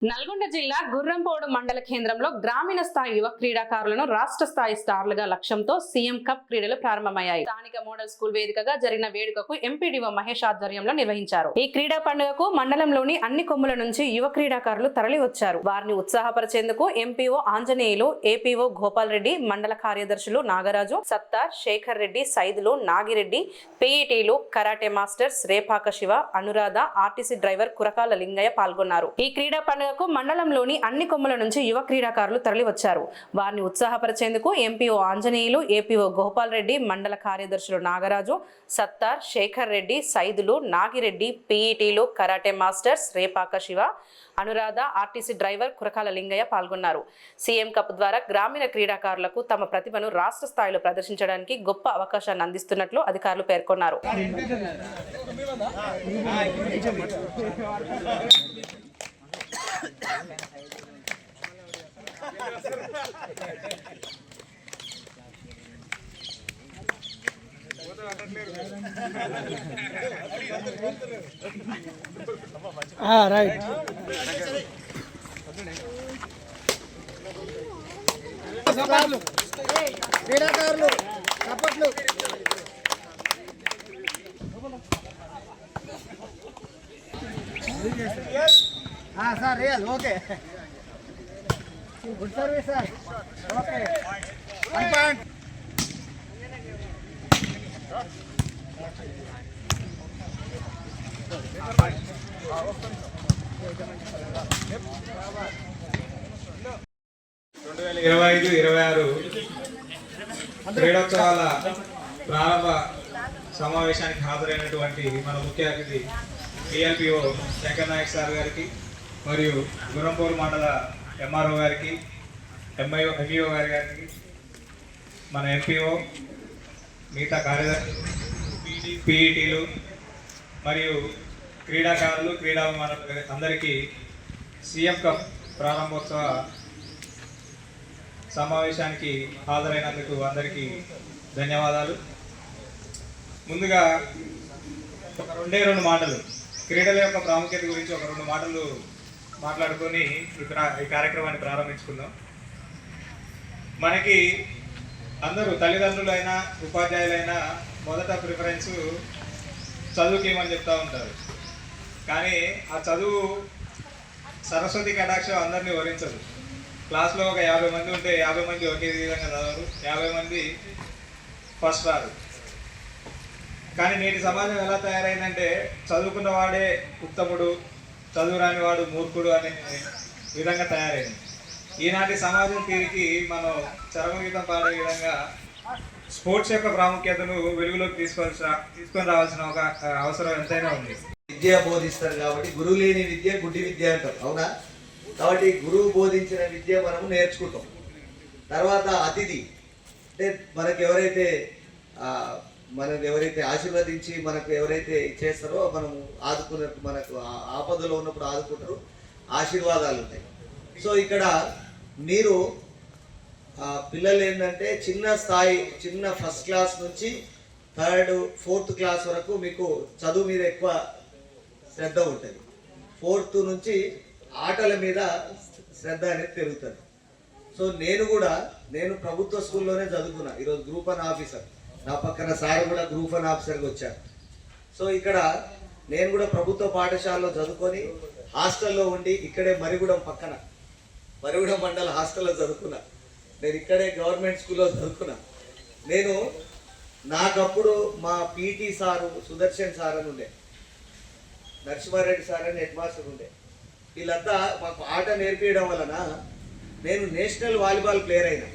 nalga జిల్లా గుర్రంపోడు మండల కేంద్రంలో గ్రామీణ స్థాయి యువ క్రీడాకారులను రాష్ట్ర స్థాయి స్టార్లుగా లక్ష్యంతో సీఎం కప్ క్రీడలు ప్రారంభమయ్యాయి. స్థానిక మోడల్ స్కూల్ వేదికగా జరిగిన వేడుకకు ఎంపీడీఓ మహేష్ ఆధ్వర్యంలో నిర్వహించారు. ఈ క్రీడా పండుగకు మండలంలోని అన్ని కొమ్ముల నుంచి యువ క్రీడాకారులు తరలి వచ్చారు వారిని ఉత్సాహపరిచేందుకు ఎంపీఓ ఆంజనేయులు ఏపీఓ గోపాల్ రెడ్డి మండల కార్యదర్శులు Nagaraju Sattar Shekar Reddy Saidulu Nagireddy పీఈటీలు karate masters Repaka Siva Anuradha RTC driver Kurakala Lingaiah పాల్గొన్నారు. ఈ క్రీడా పండుగకు మండలంలోని అన్ని కొమ్మల నుంచి యువ క్రీడాకారులు తరలివచ్చారు. వారిని ఉత్సాహపరిచేందుకు ఎంపీఓ ఆంజనేయులు ఏపీఓ గోపాల్ రెడ్డి మండల కార్యదర్శులు Nagaraju Sattar Shekar Reddy Saidulu Nagireddy పీఈటీలు karate masters Repaka Siva Anuradha RTC driver Kurakala Lingaiah పాల్గొన్నారు. సీఎం కప్ ద్వారా గ్రామీణ క్రీడాకారులకు తమ ప్రతిభను రాష్ట్ర స్థాయిలో ప్రదర్శించడానికి గొప్ప అవకాశాన్ని అందిస్తున్నట్లు అధికారులు పేర్కొన్నారు. రైట్ క్రీడాకారులు sir real okay good service sir okay one point రెండు వేల ఇరవై ఐదు ఇరవై ఆరు క్రీడోత్సవాల ప్రారంభ సమావేశానికి హాజరైనటువంటి మన ముఖ్య అతిథి డిఎల్పిఓ శంకర్ నాయక్ సార్ గారికి మరియు గురంపూర్ మండల ఎంఆర్ఓ గారికి ఎంఐఓ ఎంఈఓ గారి గారికి మన ఎంపీఓ మిగతా కార్యదర్శి పీఈటీలు మరియు క్రీడాకారులు క్రీడాభిమానులు అందరికీ సీఎం కప్ ప్రారంభోత్సవ సమావేశానికి హాజరైనందుకు అందరికీ ధన్యవాదాలు. ముందుగా ఒక రెండే రెండు మాటలు. క్రీడల యొక్క ప్రాముఖ్యత గురించి ఒక రెండు మాటలు మాట్లాడుకొని ఈ కార్యక్రమాన్ని ప్రారంభించుకుందాం. మనకి అందరూ తల్లిదండ్రులైనా ఉపాధ్యాయులైనా మొదట ప్రిఫరెన్స్ చదువుకి ఏమని చెప్తూ ఉంటారు. కానీ ఆ చదువు సరస్వతి కటాక్షం అందరినీ వరించదు. క్లాస్లో ఒక యాభై మంది ఉంటే యాభై మంది ఒకే విధంగా చదవరు యాభై మంది ఫస్ట్ రారు. కానీ నేటి సమాజం ఎలా తయారైందంటే చదువుకున్న వాడే ఉత్తముడు చదువు రాని వాడు మూర్ఖుడు అనే విధంగా తయారైంది. ఈనాటి సమాజం తీరికి మనం చరమగీతం పాడే విధంగా స్పోర్ట్స్ యొక్క ప్రాముఖ్యతను వెలుగులోకి తీసుకోవాల్సిన తీసుకొని రావాల్సిన ఒక అవసరం ఎంతైనా ఉంది. విద్య బోధిస్తారు కాబట్టి గురువు లేని విద్య గుడ్డి విద్య అంటారు. అవునా? కాబట్టి గురువు బోధించిన విద్య మనము నేర్చుకుంటాం. తర్వాత అతిథి. అంటే మనకి ఎవరైతే మనల్ని ఎవరైతే ఆశీర్వదించి మనకు ఎవరైతే చేస్తారో మనం ఆదుకున్నట్టు మనకు ఆ- ఆపదలో ఉన్నప్పుడు ఆదుకుంటారు. ఆశీర్వాదాలు ఉంటాయి. సో ఇక్కడ మీరు పిల్లలు ఏంటంటే చిన్న స్థాయి చిన్న ఫస్ట్ క్లాస్ నుంచి థర్డ్ ఫోర్త్ క్లాస్ వరకు మీకు చదువు మీద ఎక్కువ శ్రద్ధ ఉంటుంది. ఫోర్త్ నుంచి ఆటల మీద శ్రద్ధ అనేది పెరుగుతుంది. సో నేను కూడా నేను ప్రభుత్వ స్కూల్లోనే చదువుకున్నా. ఈరోజు గ్రూప్ వన్ ఆఫీసర్. నా పక్కన సార్ కూడా గ్రూప్ వన్ ఆఫీసర్గా వచ్చారు. సో ఇక్కడ నేను కూడా ప్రభుత్వ పాఠశాలలో చదువుకొని హాస్టల్లో ఉండి ఇక్కడే మరిగూడెం పక్కన మరిగూడెం మండల హాస్టల్లో చదువుకున్నా. నేను ఇక్కడే గవర్నమెంట్ స్కూల్లో చదువుకున్నా. నేను నాకప్పుడు మా పీటీ సారు సుదర్శన్ సార్ అని ఉండే నరసింహారెడ్డి సార్ అని హెడ్ మాస్టర్ ఉండే. వీళ్ళంతా మాకు ఆట నేర్పించడం వలన నేను నేషనల్ వాలీబాల్ ప్లేయర్ అయినా.